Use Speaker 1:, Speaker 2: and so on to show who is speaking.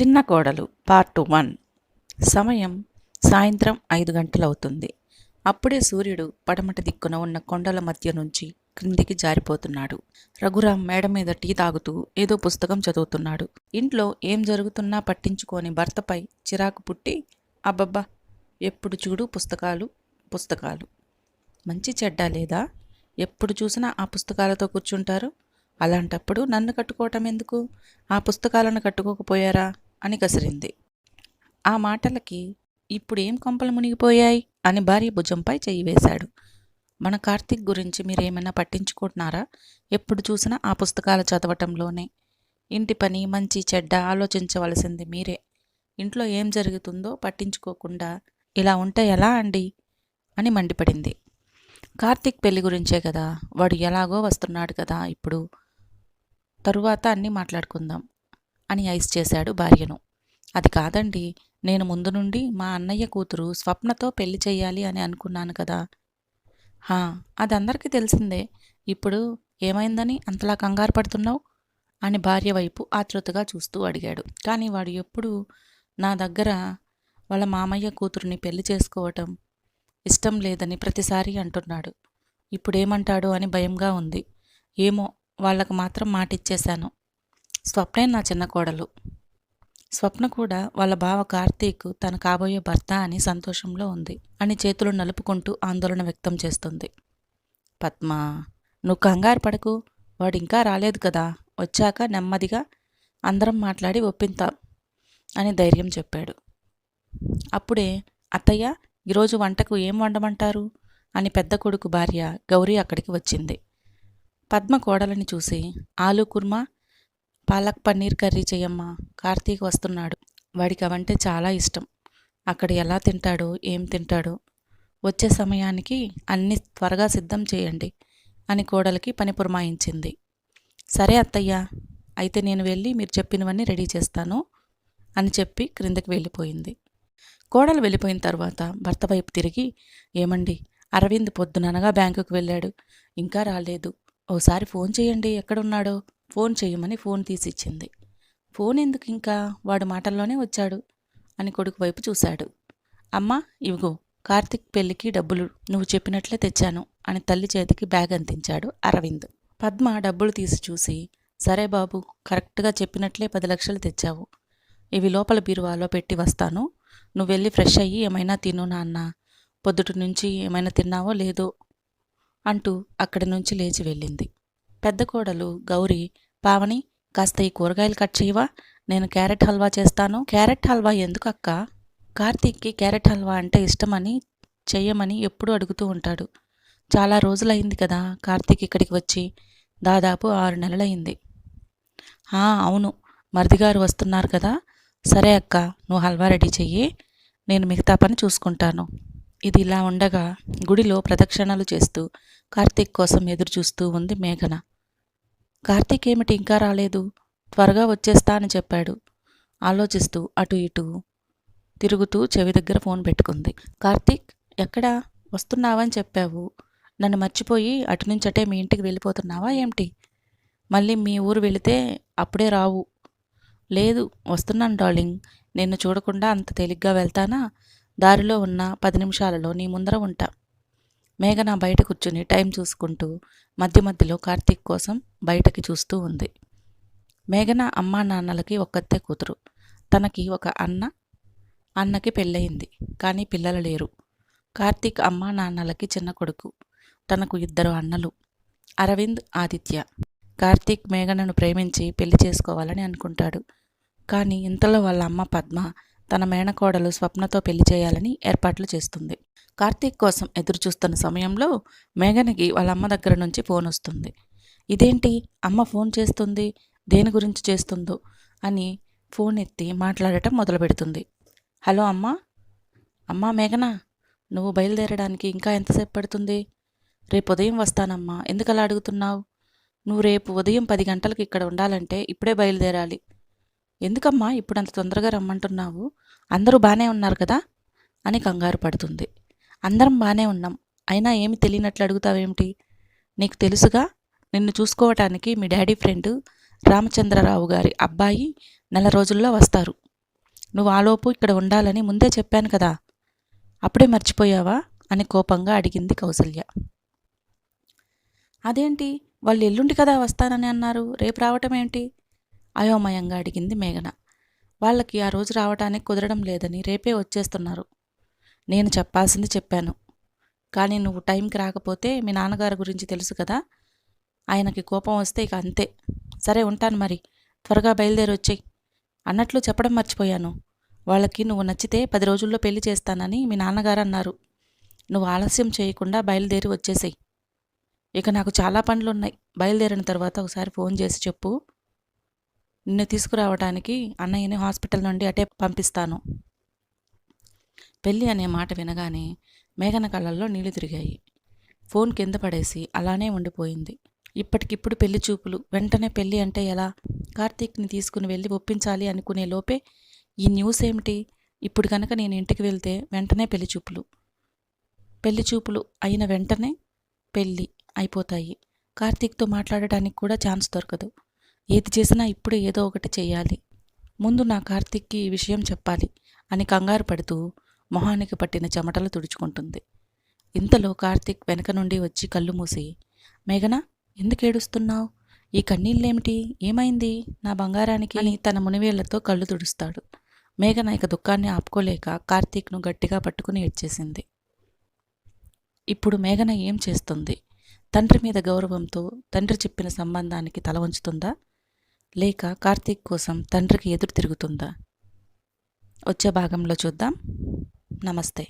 Speaker 1: చిన్న కోడలు part one సమయం సాయంత్రం ఐదు గంటలవుతుంది. అప్పుడే సూర్యుడు పడమటి దిక్కున ఉన్న కొండల మధ్య నుంచి క్రిందికి జారిపోతున్నాడు. రఘురాం మేడ మీద టీ తాగుతూ ఏదో పుస్తకం చదువుతున్నాడు. ఇంట్లో ఏం జరుగుతున్నా పట్టించుకొని భర్తపై చిరాకు పుట్టి అబ్బబ్బా ఎప్పుడు చూడు పుస్తకాలు పుస్తకాలు. మంచి చెడ్డ లేదా? ఎప్పుడు చూసినా ఆ పుస్తకాలతో కూర్చుంటారు. అలాంటప్పుడు నన్ను కట్టుకోవటం ఎందుకు? ఆ పుస్తకాలను కట్టుకోకపోయారా? అని కసిరింది. ఆ మాటలకి ఇప్పుడేం కొంపలు మునిగిపోయాయి అని భార్య భుజంపై చెయ్యి వేశాడు. మన కార్తీక్ గురించి మీరేమైనా పట్టించుకుంటున్నారా? ఎప్పుడు చూసినా ఆ పుస్తకాలు చదవటంలోనే. ఇంటి పని మంచి చెడ్డ ఆలోచించవలసింది మీరే. ఇంట్లో ఏం జరుగుతుందో పట్టించుకోకుండా ఇలా ఉంటే ఎలా అండి? అని మండిపడింది. కార్తీక్ పెళ్ళి గురించే కదా? వాడు ఎలాగో వస్తున్నాడు కదా ఇప్పుడు? తరువాత అన్నీ మాట్లాడుకుందాం. అని ఐస్ చేశాడు భార్యను. అది కాదండి నేను ముందు నుండి మా అన్నయ్య కూతురు స్వప్నతో పెళ్ళి చేయాలి అని అనుకున్నాను కదా. హా అది అందరికీ తెలిసిందే. ఇప్పుడు ఏమైందని అంతలా కంగారు పడుతున్నావు? అని భార్య వైపు ఆతృతగా చూస్తూ అడిగాడు. కానీ వాడు ఎప్పుడు నా దగ్గర వాళ్ళ మామయ్య కూతురుని పెళ్ళి చేసుకోవటం ఇష్టం లేదని ప్రతిసారి అంటున్నాడు. ఇప్పుడేమంటాడు అని భయంగా ఉంది. ఏమో వాళ్ళకు మాత్రం మాటిచ్చేశాను. స్వప్నే నా చిన్న కోడలు. స్వప్న కూడా వాళ్ళ బావ కార్తీక్ తన కాబోయే భర్త అని సంతోషంలో ఉంది. అని చేతులు నలుపుకుంటూ ఆందోళన వ్యక్తం చేస్తుంది. పద్మ నువ్వు కంగారు పడకు. వాడు ఇంకా రాలేదు కదా. వచ్చాక నెమ్మదిగా అందరం మాట్లాడి ఒప్పింతాం అని ధైర్యం చెప్పాడు. అప్పుడే అత్తయ్య ఈరోజు వంటకు ఏం వండమంటారు? అని పెద్ద కొడుకు భార్య గౌరీ అక్కడికి వచ్చింది. పద్మ కోడలని చూసి ఆలు కుర్మా పాలక్ పన్నీర్ కర్రీ చేయమ్మా. కార్తీక్ వస్తున్నాడు. వాడికి అవంటే చాలా ఇష్టం. అక్కడ ఎలా తింటాడో ఏం తింటాడో. వచ్చే సమయానికి అన్ని త్వరగా సిద్ధం చేయండి అని కోడలికి పని పురమాయించింది. సరే అత్తయ్య అయితే నేను వెళ్ళి మీరు చెప్పినవన్నీ రెడీ చేస్తాను అని చెప్పి క్రిందకి వెళ్ళిపోయింది. కోడలు వెళ్ళిపోయిన తర్వాత భర్త వైపు తిరిగి ఏమండి అరవింద్ పొద్దుననగా బ్యాంకుకు వెళ్ళాడు. ఇంకా రాలేదు. ఓసారి ఫోన్ చేయండి ఎక్కడున్నాడో. ఫోన్ చేయమని ఫోన్ తీసిచ్చింది. ఫోన్ ఎందుకు ఇంకా? వాడు మాటల్లోనే వచ్చాడు అని కొడుకు వైపు చూశాడు. అమ్మా ఇవిగో కార్తిక్ పెళ్ళికి డబ్బులు నువ్వు చెప్పినట్లే తెచ్చాను అని తల్లి చేతికి బ్యాగ్ అందించాడు అరవింద్. పద్మ డబ్బులు తీసి చూసి సరే బాబు కరెక్ట్గా చెప్పినట్లే పది లక్షలు తెచ్చావు. ఇవి లోపల బీరువాలో పెట్టి వస్తాను. నువ్వు వెళ్ళి ఫ్రెష్ అయ్యి ఏమైనా తిను నాన్న. పొద్దుటి నుంచి ఏమైనా తిన్నావో లేదో అంటూ అక్కడి నుంచి లేచి వెళ్ళింది. పెద్ద కోడలు గౌరీ పావని కాస్త ఈ కూరగాయలు కట్ చేయవా? నేను క్యారెట్ హల్వా చేస్తాను. క్యారెట్ హల్వా ఎందుకు అక్క కార్తీక్కి క్యారెట్ హల్వా అంటే ఇష్టమని చెయ్యమని ఎప్పుడూ అడుగుతూ ఉంటాడు. చాలా రోజులైంది కదా కార్తీక్ ఇక్కడికి వచ్చి దాదాపు ఆరు నెలలైంది. "ఆ, అవును మరిదిగారు వస్తున్నారు కదా. సరే అక్క నువ్వు హల్వా రెడీ చెయ్యి నేను మిగతా పని చూసుకుంటాను. ఇది ఇలా ఉండగా గుడిలో ప్రదక్షిణలు చేస్తూ కార్తీక్ కోసం ఎదురు చూస్తూ ఉంది మేఘన. కార్తీక్ ఏమిటి ఇంకా రాలేదు? త్వరగా వచ్చేస్తా అని చెప్పాడు. ఆలోచిస్తూ అటు ఇటు తిరుగుతూ చెవి దగ్గర ఫోన్ పెట్టుకుంది. కార్తీక్ ఎక్కడా? వస్తున్నావని చెప్పావు. నన్ను మర్చిపోయి అటు నుంచి అటే మీ ఇంటికి వెళ్ళిపోతున్నావా ఏమిటి? మళ్ళీ మీ ఊరు వెళితే అప్పుడే రావు. లేదు వస్తున్నాను డార్లింగ్. నిన్ను చూడకుండా అంత తేలిగ్గా వెళ్తానా? దారిలో ఉన్న పది నిమిషాలలో నీ ముందర ఉంటా. మేఘన బయట కూర్చుని టైం చూసుకుంటూ మధ్య మధ్యలో కార్తీక్ కోసం బయటకి చూస్తూ ఉంది. మేఘన అమ్మా నాన్నలకి ఒక్కతే కూతురు. తనకి ఒక అన్న అన్నకి పెళ్ళయింది కానీ పిల్లలు లేరు. కార్తీక్ అమ్మా నాన్నలకి చిన్న కొడుకు. తనకు ఇద్దరు అన్నలు. అరవింద్ ఆదిత్య. కార్తీక్ మేఘనను ప్రేమించి పెళ్ళి చేసుకోవాలని అనుకుంటాడు. కానీ ఇంతలో వాళ్ళ అమ్మ పద్మ తన మేనకోడలు స్వప్నతో పెళ్ళి చేయాలని ఏర్పాట్లు చేస్తుంది. కార్తీక్ కోసం ఎదురుచూస్తున్న సమయంలో మేఘనకి వాళ్ళ అమ్మ దగ్గర నుంచి ఫోన్ వస్తుంది. ఇదేంటి? అమ్మ ఫోన్ చేస్తుంది? దేని గురించి చేస్తుందో? అని ఫోన్ ఎత్తి మాట్లాడటం మొదలు పెడుతుంది. హలో అమ్మా. అమ్మా మేఘన నువ్వు బయలుదేరడానికి ఇంకా ఎంతసేపు పడుతుంది? రేపు ఉదయం వస్తానమ్మా. ఎందుకలా అడుగుతున్నావు? నువ్వు రేపు ఉదయం పది గంటలకు ఇక్కడ ఉండాలంటే ఇప్పుడే బయలుదేరాలి. ఎందుకమ్మా? ఇప్పుడు అంత తొందరగా రమ్మంటున్నావు. అందరూ బాగానే ఉన్నారు కదా? అని కంగారు పడుతుంది. అందరం బాగానే ఉన్నాం. అయినా ఏమి తెలియనట్లు అడుగుతావేమిటి? నీకు తెలుసుగా? నిన్ను చూసుకోవటానికి మీ డాడీ ఫ్రెండ్ రామచంద్రరావు గారి అబ్బాయి నెల రోజుల్లో వస్తారు. నువ్వు ఆలోపు ఇక్కడ ఉండాలని ముందే చెప్పాను కదా. అప్పుడే మర్చిపోయావా? అని కోపంగా అడిగింది కౌసల్య. అదేంటి? వాళ్ళు ఎల్లుండి కదా వస్తానని అన్నారు. రేపు రావటం ఏంటి అయోమయంగా అడిగింది మేఘన. వాళ్ళకి ఆ రోజు రావటానికి కుదరడం లేదని రేపే వచ్చేస్తున్నారు. నేను చెప్పాల్సింది చెప్పాను. కానీ నువ్వు టైంకి రాకపోతే మీ నాన్నగారి గురించి తెలుసు కదా. ఆయనకి కోపం వస్తే ఇక అంతే. సరే ఉంటాను మరి. త్వరగా బయలుదేరి వచ్చేయి. అన్నట్లు చెప్పడం మర్చిపోయాను. వాళ్ళకి నువ్వు నచ్చితే పది రోజుల్లో పెళ్ళి చేస్తానని మీ నాన్నగారు అన్నారు. నువ్వు ఆలస్యం చేయకుండా బయలుదేరి వచ్చేసేయి. ఇక నాకు చాలా పనులున్నాయి. బయలుదేరిన తర్వాత ఒకసారి ఫోన్ చేసి చెప్పు. నిన్ను తీసుకురావడానికి అన్నయ్యని హాస్పిటల్ నుండి అటే పంపిస్తాను. పెళ్ళి అనే మాట వినగానే మేఘన కళ్ళల్లో నీళ్ళు తిరిగాయి. ఫోన్ కింద పడేసి అలానే ఉండిపోయింది. ఇప్పటికిప్పుడు పెళ్ళి చూపులు. వెంటనే పెళ్ళి అంటే ఎలా? కార్తీక్ని తీసుకుని వెళ్ళి ఒప్పించాలి అనుకునే లోపే ఈ న్యూస్ ఏమిటి? ఇప్పుడు కనుక నేను ఇంటికి వెళ్తే వెంటనే పెళ్ళి చూపులు. పెళ్ళి చూపులు అయిన వెంటనే పెళ్ళి అయిపోతాయి. కార్తీక్తో మాట్లాడటానికి కూడా ఛాన్స్ దొరకదు. ఏది చేసినా ఇప్పుడు ఏదో ఒకటి చేయాలి. ముందు నా కార్తీక్కి ఈ విషయం చెప్పాలి అని కంగారు పడుతూ మొహానికి పట్టిన చెమటలు తుడుచుకుంటుంది. ఇంతలో కార్తీక్ వెనక నుండి వచ్చి కళ్ళు మూసి మేఘన ఎందుకు ఏడుస్తున్నావు? ఈ కన్నీళ్ళేమిటి? ఏమైంది? నా బంగారానికి అని తన మునివేళ్ళతో కళ్ళు తుడుస్తాడు. మేఘన ఇక దుఃఖాన్ని ఆపుకోలేక కార్తీక్ను గట్టిగా పట్టుకుని ఏడ్చేసింది. ఇప్పుడు మేఘన ఏం చేస్తుంది? తండ్రి మీద గౌరవంతో తండ్రి చెప్పిన సంబంధానికి తల వంచుతుందా? లేక కార్తీక్ కోసం తండ్రికి ఎదురు తిరుగుతుందా? వచ్చే భాగంలో చూద్దాం. నమస్తే.